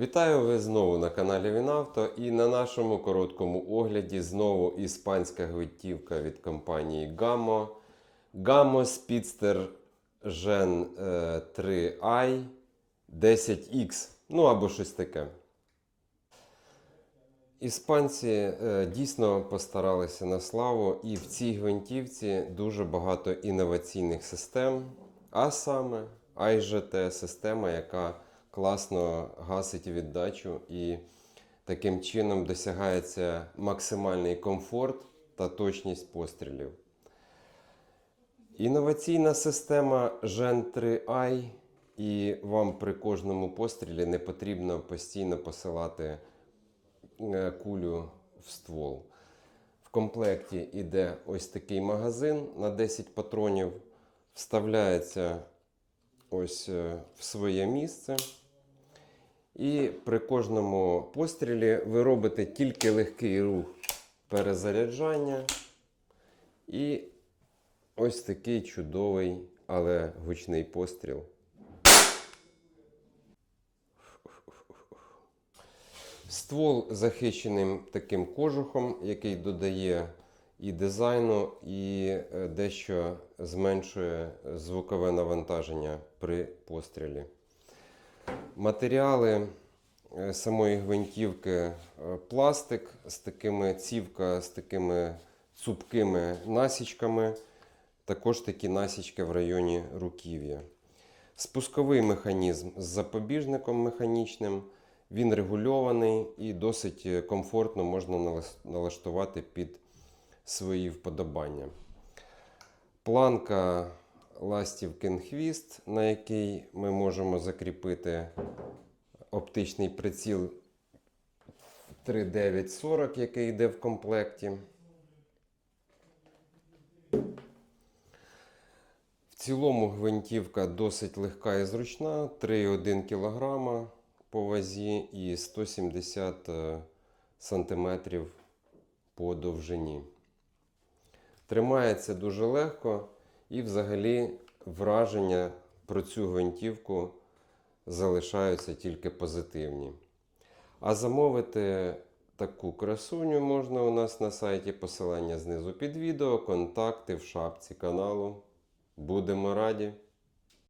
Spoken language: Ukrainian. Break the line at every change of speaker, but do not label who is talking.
Вітаю ви знову на каналі Вінавто і на нашому короткому огляді знову іспанська гвинтівка від компанії Gamo. Gamo Speedster Gen е, 3i 10X. Ну або щось таке. Іспанці е, дійсно постаралися на славу, і в цій гвинтівці дуже багато інноваційних систем, а саме IGT система, яка класно гасить віддачу і таким чином досягається максимальний комфорт та точність пострілів. Інноваційна система Gen 3i, і вам при кожному пострілі не потрібно постійно посилати е, кулю в ствол. В комплекті йде ось такий магазин на 10 патронів, вставляється ось е, в своє місце. І при кожному пострілі ви робите тільки легкий рух перезаряджання. І ось такий чудовий, але гучний постріл. Ствол захищеним таким кожухом, який додає і дизайну, і е, дещо зменшує звукове навантаження при пострілі. Матеріали е, самої гвинтівки е, пластик з такими цівка з такими цупкими насічками, також такі насічки в районі руків'я. Спусковий механізм з запобіжником механічним. Він регульований і досить е, комфортно можна налаштувати під свої вподобання. Планка ластівкин хвіст, на який ми можемо закріпити оптичний приціл 3940, який йде в комплекті. В цілому гвинтівка досить легка і зручна, 3,1 кг по вазі і 170 см по довжині. Тримається дуже легко і взагалі враження про цю гвинтівку залишаються тільки позитивні. А замовити таку красуню можна у нас на сайті. Посилання знизу під відео, контакти в шапці каналу. Будемо раді!